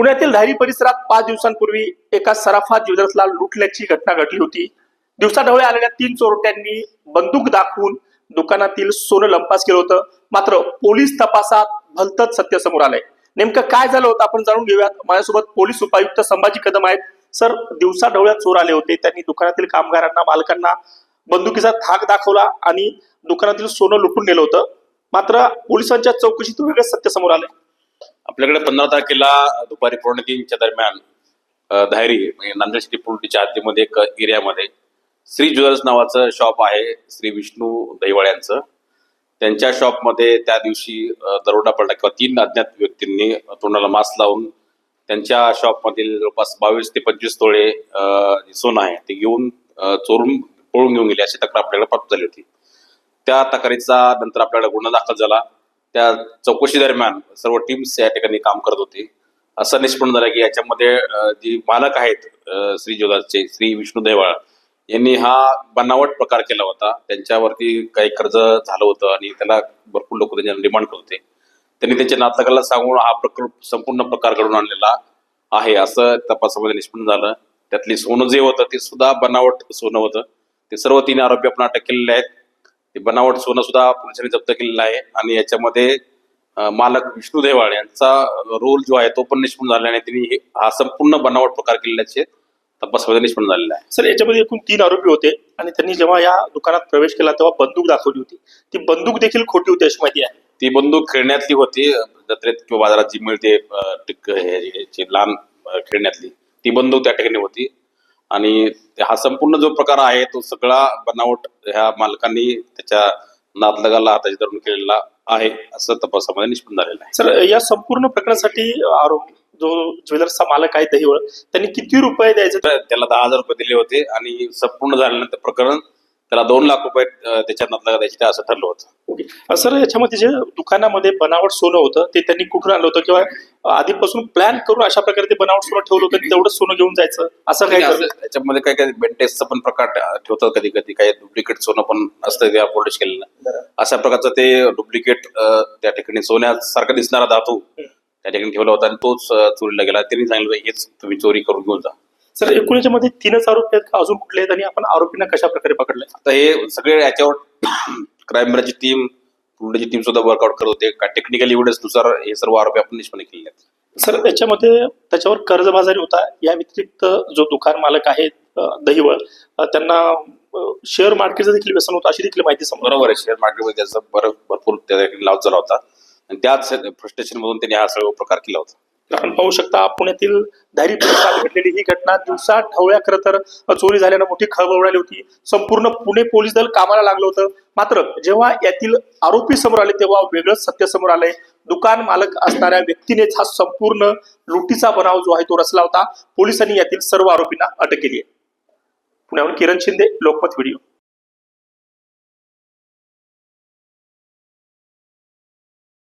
पुण्यातील धारी परिसरात पाच दिवसांपूर्वी एका सराफा ज्वेलर्सला लुटल्याची घटना घडली होती. दिवसाढवळे आलेल्या तीन चोरट्यांनी बंदूक दाखवून दुकानातील सोनं लंपास केलं होतं. मात्र पोलीस तपासात भलतच सत्य समोर आलंय. नेमकं काय झालं होतं आपण जाणून घेऊयात. माझ्यासोबत पोलीस उपायुक्त संभाजी कदम आहेत. सर दिवसाढवळ्यात चोर आले होते. त्यांनी दुकानातील कामगारांना मालकांना बंदुकीचा थाक दाखवला आणि दुकानातील सोनं लुटून नेलं होतं. मात्र पोलिसांच्या चौकशीतून वेगळं सत्य समोर आलंय. आपल्याकडे पंधरा तारखेला दुपारी पूर्ण तीनच्या दरम्यान धायरी म्हणजे नांदेड सिटी पुलटीच्या हद्दीमध्ये एक एरियामध्ये श्री ज्वेलर्स नावाचं शॉप आहे श्री विष्णू दहिवाळ्यांचं. त्यांच्या शॉपमध्ये त्या दिवशी दरोडा पडला किंवा तीन अज्ञात व्यक्तींनी तोंडाला मास्क लावून त्यांच्या शॉपमधील जवळपास बावीस ते पंचवीस तोळे सोनं आहे ते घेऊन चोरून पळून घेऊन गेले अशी तक्रार आपल्याकडे प्राप्त झाली होती. त्या तक्रारीचा नंतर आपल्याला गुन्हा दाखल झाला. त्या चौकशी दरम्यान सर्व टीम्स या ठिकाणी काम करत होते. असं निष्पन्न झालं की याच्यामध्ये जी मालक आहेत श्री ज्वेलर्सचे श्री विष्णू देवाळ यांनी हा बनावट प्रकार केला होता. त्यांच्यावरती काही कर्ज झालं होतं आणि त्याला भरपूर लोक त्यांच्या डिमांड करत होते. त्यांनी त्यांच्या नातलगाला सांगून हा प्रकार संपूर्ण प्रकार घडून आणलेला आहे असं तपासामध्ये निष्पन्न झालं. त्यातली सोनं जे होतं ते सुद्धा बनावट सोनं होतं. ते सर्व तीन आरोपी आपण अटक केलेले आहेत. ते बनावट सोनं सुद्धा पोलिसांनी जप्त केलेलं आहे. आणि याच्यामध्ये मालक विष्णू देवाळ यांचा रोल जो आहे तो पण निष्पन्न झाला आणि त्यांनी हे- संपूर्ण बनावट प्रकार केल्याचे तपासामध्ये निष्पन्न झालेला आहे. सर याच्यामध्ये एकूण तीन आरोपी होते आणि त्यांनी जेव्हा या दुकानात प्रवेश केला तेव्हा बंदूक दाखवली होती. ती बंदूक देखील खोटी होती अशी माहिती आहे. ती बंदूक खेळण्यातली होती जत्रेत किंवा बाजारात जी मिळते लहान खेळण्यातली ती बंदूक त्या ठिकाणी होती. आणि हा संपूर्ण जो प्रकार आहे तो सगळा बनावट ह्या मालकांनी त्याच्या नातलगाला हाताची धरून केलेला आहे असं तपासामध्ये निष्पन्न झालेलं आहे. सर या संपूर्ण प्रकरणासाठी आरोप जो ज्वेलर्सचा मालक आहे दहिवळ त्यांनी किती रुपये द्यायचे? त्याला दहा हजार रुपये दिले होते आणि संपूर्ण झाल्यानंतर प्रकरण त्याला दोन लाख रुपये अं, त्याच्या नातलगा द्यायचे असं ठरलं होतं. सर याच्यामध्ये जे दुकानामध्ये बनावट सोनं होतं ते त्यांनी कुठून आणलं होतं? किंवा आधीपासून प्लॅन करून अशा प्रकारे ते बनावट सोनं ठेवलं होतं तेवढं सोनं घेऊन जायचं? असं असं त्याच्यामध्ये काही काही बेंटेक्सचा पण प्रकार ठेवतात कधी कधी काही डुप्लिकेट सोनं पण असतं त्या पॉलिश केलेलं. अशा प्रकारचं ते डुप्लिकेट त्या ठिकाणी सोन्यासारखा दिसणारा धातू त्या ठिकाणी ठेवला होता आणि तोच चोरीला गेला. त्यांनी सांगितलं हेच तुम्ही चोरी करून घेऊन जा. सर एकूण याच्यामध्ये तीनच आरोपी आहेत का? अजून कुठले आहेत आणि आपण आरोपींना कशा प्रकारे पकडले? आता हे सगळे याच्यावर क्राईम ब्रांचची टीम पुण्याची टीम सुद्धा वर्कआउट करत होते. का टेक्निकल एव्हिडन्सनुसार हे सर्व आरोपी आपण निष्पन्न केलेले आहेत. सर त्याच्यामध्ये त्याच्यावर कर्जबाजारी होता. या व्यतिरिक्त जो दुकान मालक आहे दहिवळ त्यांना शेअर मार्केटचं देखील व्यसन होतं अशी देखील माहिती बरोबर आहे. शेअर मार्केटमध्ये त्याचा बरं भरपूर त्या लाभ झाला होता. आणि त्याच फ्रस्ट्रेशन मधून त्यांनी हा सर्व प्रकार केला होता. आपण पाहू शकता पुण्यातील धारी घडलेली ही घटना. दिवसा ढवळ्या खरं तर चोरी झाल्यानं मोठी खळबळ उडाली होती. संपूर्ण पुणे पोलीस दल कामाला लागलं होतं. मात्र जेव्हा यातील आरोपी समोर आले तेव्हा वेगळंच सत्य समोर आलंय. दुकान मालक असणाऱ्या व्यक्तीनेच हा संपूर्ण लुटीचा बनाव जो आहे तो रचला होता. पोलिसांनी यातील सर्व आरोपींना अटक केली आहे. पुण्याहून किरण शिंदे लोकमत व्हिडिओ.